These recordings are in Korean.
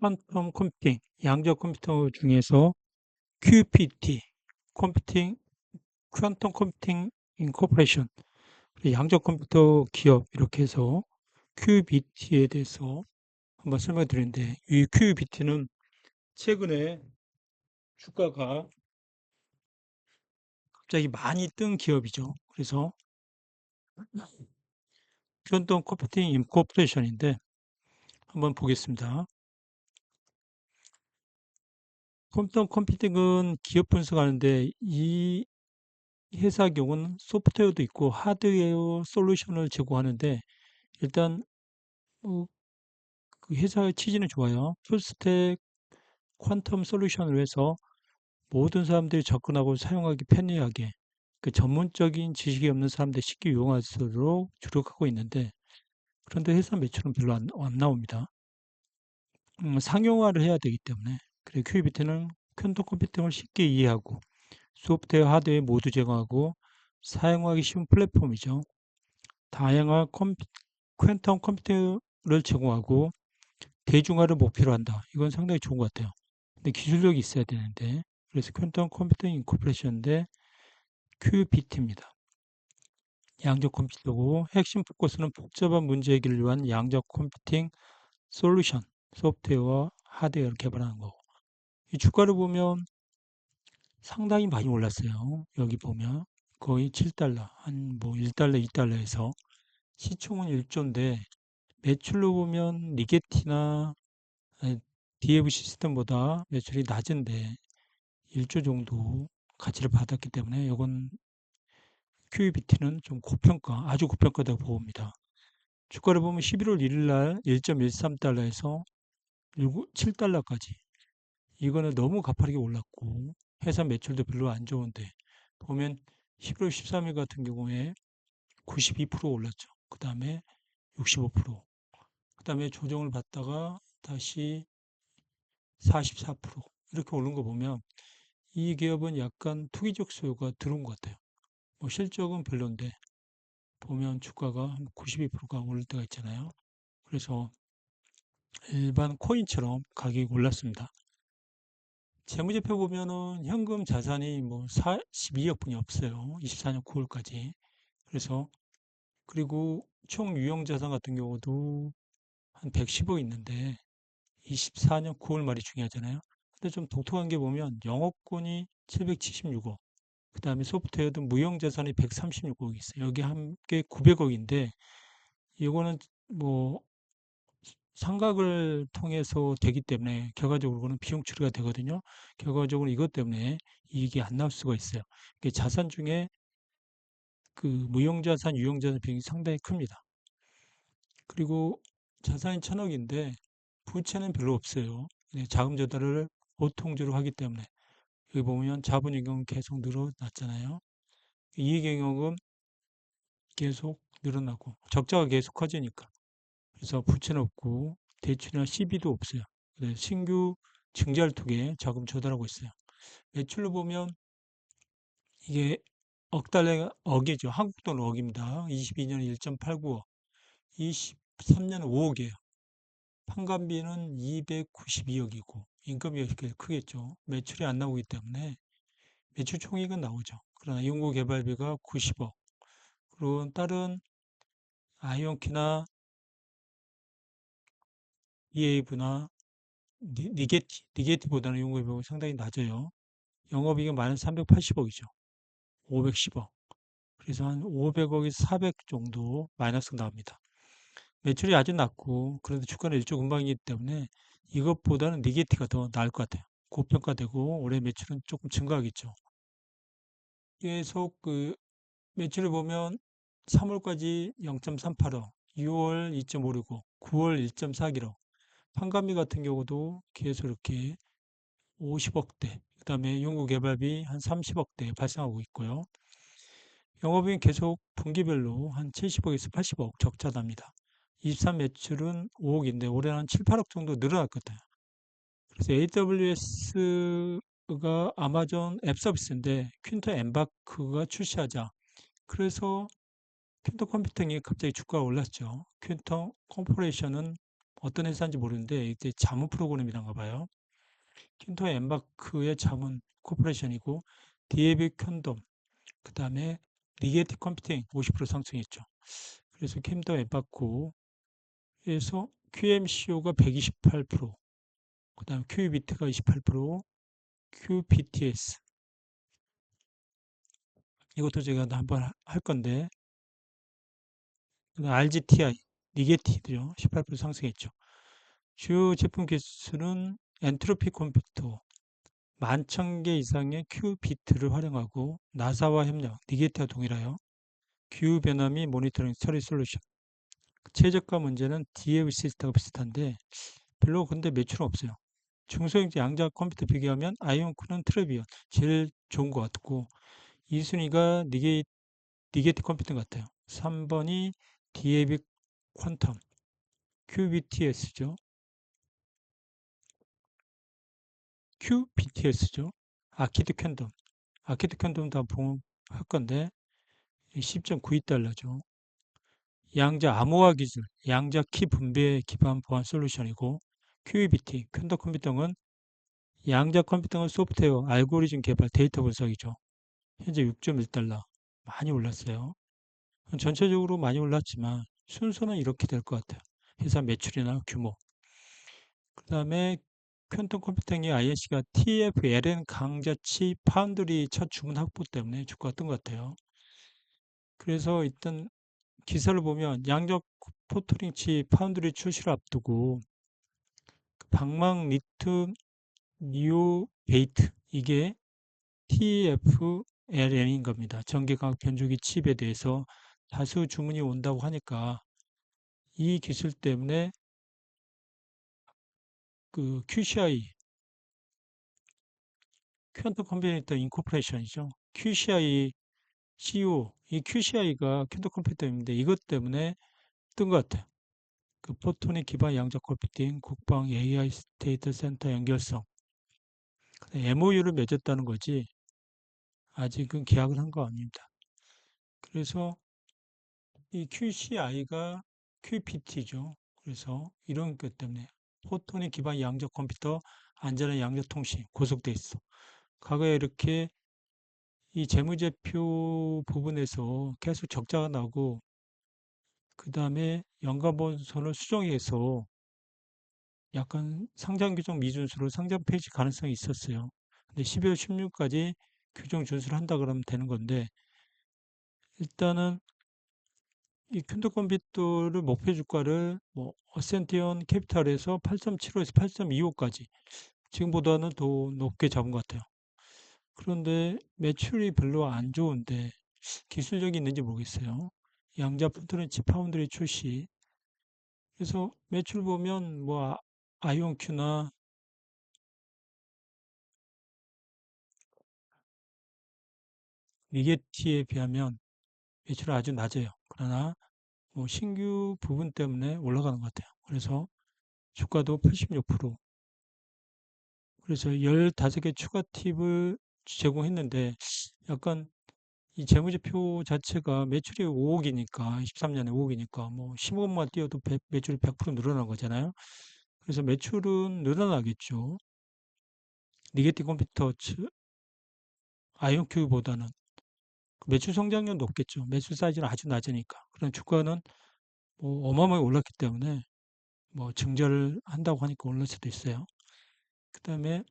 퀀텀 컴퓨팅, 양적 컴퓨터 중에서 QPT, 컴퓨팅, 퀀텀 컴퓨팅 인코퍼레이션, 양적 컴퓨터 기업 이렇게 해서 QBT에 대해서 한번 설명해 드리는데 이 QBT는 최근에 주가가 갑자기 많이 뜬 기업이죠. 그래서 퀀텀 컴퓨팅 인코퍼레이션인데 한번 보겠습니다. 컴퓨터 컴퓨팅은 기업 분석하는데 이 회사 경우는 소프트웨어도 있고 하드웨어 솔루션을 제공하는데 일단 어, 그 회사의 취지는 좋아요. 풀스택 퀀텀 솔루션을 해서 모든 사람들이 접근하고 사용하기 편리하게 그 전문적인 지식이 없는 사람들이 쉽게 이용할 수 있도록 주력하고 있는데 그런데 회사 매출은 별로 안, 안 나옵니다. 음, 상용화를 해야 되기 때문에 그래 큐비트는 퀀텀 컴퓨팅을 쉽게 이해하고 소프트웨어, 하드웨어 모두 제공하고 사용하기 쉬운 플랫폼이죠. 다양한 컴퓨, 퀀텀 컴퓨터를 제공하고 대중화를 목표로 한다. 이건 상당히 좋은 것 같아요. 근데 기술력이 있어야 되는데 그래서 퀀텀 컴퓨팅 인코퍼레이션인데 QBT입니다. 양적 컴퓨터고 핵심 포커스는 복잡한 문제 해결을 위한 양적 컴퓨팅 솔루션, 소프트웨어와 하드웨어를 개발하는 거고 이 주가를 보면 상당히 많이 올랐어요. 여기 보면 거의 7달러, 한 뭐 1달러, 2달러에서 시총은 1조인데 매출로 보면 리게티나 DF 시스템보다 매출이 낮은데 1조 정도 가치를 받았기 때문에 이건 QEBT는 좀 고평가, 아주 고평가다고 봅니다. 주가를 보면 11월 1일 날 1.13달러에서 7달러까지 이거는 너무 가파르게 올랐고 회사 매출도 별로 안 좋은데 보면 11월 13일 같은 경우에 92% 올랐죠. 그 다음에 65%, 그 다음에 조정을 받다가 다시 44% 이렇게 오른 거 보면 이 기업은 약간 투기적 수요가 들어온 것 같아요. 뭐 실적은 별론데 보면 주가가 92%가 오를 때가 있잖아요. 그래서 일반 코인처럼 가격이 올랐습니다. 재무제표 보면은 현금 자산이 뭐 12억 분이 없어요. 24년 9월까지. 그래서 그리고 총 유형 자산 같은 경우도 한 110억 있는데 24년 9월 말이 중요하잖아요. 근데 좀 독특한 게 보면 영업권이 776억, 그 다음에 소프트웨어도 무형 자산이 136억이 있어요. 여기 함께 900억인데 이거는 뭐 상각을 통해서 되기 때문에 결과적으로는 비용 처리가 되거든요. 결과적으로 이것 때문에 이익이 안 나올 수가 있어요. 자산 중에 그 무형자산, 유형자산 비용이 상당히 큽니다. 그리고 자산이 천억인데 부채는 별로 없어요. 자금 조달을 보통주로 하기 때문에 여기 보면 자본유경은 계속 늘어났잖아요. 이익경영은 계속 늘어나고 적자가 계속 커지니까 그래서 부채는 없고 대출이나 시비도 없어요. 신규 증자를 통해 자금 조달하고 있어요. 매출로 보면 이게 억 달러 억이죠. 한국 돈 억입니다. 22년 1.89억, 23년 5억이에요. 판관비는 292억이고 임금이 이렇게 크겠죠. 매출이 안 나오기 때문에 매출 총액은 나오죠. 그러나 연구개발비가 90억. 그리고 다른 아이온키나 EA브나 니게티, 니게티보다는 연구개발비가 상당히 낮아요. 영업이익은 마이너스 380억이죠. 510억. 그래서 한 500억에서 400 정도 마이너스가 나옵니다. 매출이 아주 낮고 그런데 주가는 일조 금방이기 때문에 이것보다는 니게티가 더 나을 것 같아요. 고평가되고 올해 매출은 조금 증가하겠죠. 계속 그 매출을 보면 3월까지 0.38억, 6월 2.56억, 9월 1.4기억, 판관비 같은 경우도 계속 이렇게 50억대, 그 다음에 연구개발비 한 30억대 발생하고 있고요. 영업이익 계속 분기별로 한 70억에서 80억 적자 납니다. 23 매출은 5억인데 올해는 한 7, 8억 정도 같아요. 그래서 AWS가 아마존 앱 서비스인데 퀸터 엠바크가 출시하자. 그래서 퀸터 컴퓨팅이 갑자기 주가가 올랐죠. 퀸터 컴포레이션은 어떤 회사인지 모르는데 이제 자문 프로그램이란가 봐요. 킨토 엠바크의 자문 코퍼레이션이고 디에비 콘돔 그 다음에 리게티 컴퓨팅 50% 상승했죠. 그래서 킨토 엠바크에서 QMCO가 128%, 그 다음 QBT가 28%, QBTS 이것도 제가 한번 할 건데 RGTI, 리게티죠. 18% 상승했죠. 주요 제품 개수는 엔트로피 컴퓨터 만천 개 이상의 큐비트를 활용하고 나사와 협력, 리게티와 동일하여 규 변화 및 모니터링 처리 솔루션 최저가 문제는 DAV 시스템과 비슷한데 별로 근데 매출은 없어요. 중소형 양자 컴퓨터 비교하면 아이온쿠는 트레비언 제일 좋은 것 같고 2순위가 니게, 니게티 컴퓨터 같아요. 3번이 DAV 퀀텀 QBTS죠. QBTS죠. 아키드 캔덤. 아키드 캔덤 다할 건데 10.92달러죠. 양자 암호화 기술, 양자 키 분배 기반 보안 솔루션이고 QEBT, 캔더 컴퓨터는 양자 컴퓨터 는 소프트웨어, 알고리즘 개발, 데이터 분석이죠. 현재 6.1달러 많이 올랐어요. 전체적으로 많이 올랐지만 순서는 이렇게 될 것 같아요. 회사 매출이나 규모. 그 다음에 퀀텀 컴퓨팅의 INC가 TFLN 강자치 파운드리 첫 주문 확보 때문에 주가가 뜬것 같아요. 그래서 일단 기사를 보면 양적 포토링치 파운드리 출시를 앞두고 그 방망 리튬 니오 베이트 이게 TFLN인 겁니다. 전기광학 변조기 칩에 대해서 다수 주문이 온다고 하니까 이 기술 때문에 그 QCI 퀀텀 컴퓨터 인코퍼레이션이죠. QCI CEO 이 QCI가 퀸터 컴퓨터인데 이것 때문에 뜬 것 같아요. 그 포토닉 기반 양적 컴퓨팅, 국방 AI 데이터 센터 연결성 MOU를 맺었다는 거지 아직은 계약을 한 거 아닙니다. 그래서 이 QCI가 QPT죠. 그래서 이런 것 때문에 포토닉 기반 양적 컴퓨터 안전한 양적 통신 고속돼 있어. 과거에 이렇게 이 재무제표 부분에서 계속 적자가 나고 그 다음에 연간본선을 수정해서 약간 상장 규정 미준수로 상장 폐지 가능성이 있었어요. 근데 12월 16일까지 규정 준수를 한다 그러면 되는 건데 일단은 이 퀸도 컴퓨터를 목표 주가를 뭐 어센티언 캐피탈에서 8.75에서 8.25까지 지금보다는 더 높게 잡은 것 같아요. 그런데 매출이 별로 안 좋은데 기술력이 있는지 모르겠어요. 양자 펀트렌치 파운드리 출시. 그래서 매출 보면 뭐 아, 아이온큐나 리게티에 비하면 매출은 아주 낮아요. 그러나 뭐 신규 부분 때문에 올라가는 것 같아요. 그래서 주가도 86%. 그래서 15개 추가 팁을 제공했는데 약간 이 재무제표 자체가 매출이 5억이니까 23년에 5억이니까 뭐 15억만 띄어도 매출이 100% 늘어난 거잖아요. 그래서 매출은 늘어나겠죠. 니게티 컴퓨터 아이온큐보다는 매출 성장률 높겠죠. 매출 사이즈는 아주 낮으니까. 그런 주가는 뭐 어마어마하게 올랐기 때문에 뭐 증자를 한다고 하니까 올랐을 수도 있어요. 그 다음에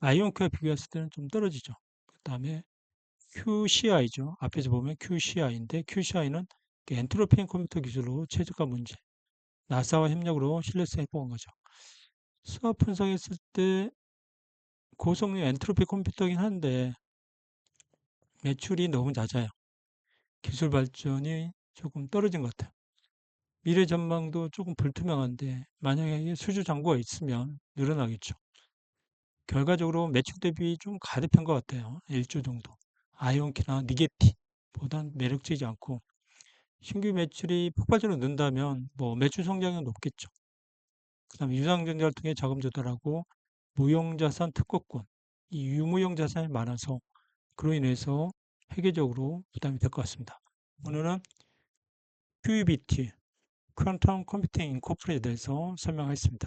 아이온큐와 비교했을 때는 좀 떨어지죠. 그 다음에 QCI죠. 앞에서 보면 QCI인데 QCI는 엔트로피인 컴퓨터 기술로 최저가 문제, 나사와 협력으로 신뢰성 해보은 거죠. 수학 분석했을 때 고성능 엔트로피 컴퓨터긴 한데 매출이 너무 낮아요. 기술 발전이 조금 떨어진 것 같아요. 미래 전망도 조금 불투명한데 만약에 수주 잔고가 있으면 늘어나겠죠. 결과적으로 매출 대비 좀 가득한 것 같아요. 1조 정도. 아이온키나 니게티보단 매력적이지 않고 신규 매출이 폭발적으로 는다면 뭐 매출 성장은 높겠죠. 그 다음에 유상증자를 통해 자금 조달하고 무형자산 특허권, 이 유무형 자산이 많아서 그로 인해서 회계적으로 부담이 될 것 같습니다. 오늘은 QEBT, 퀀텀 컴퓨팅 인코퍼레이트에 대해서 설명하겠습니다.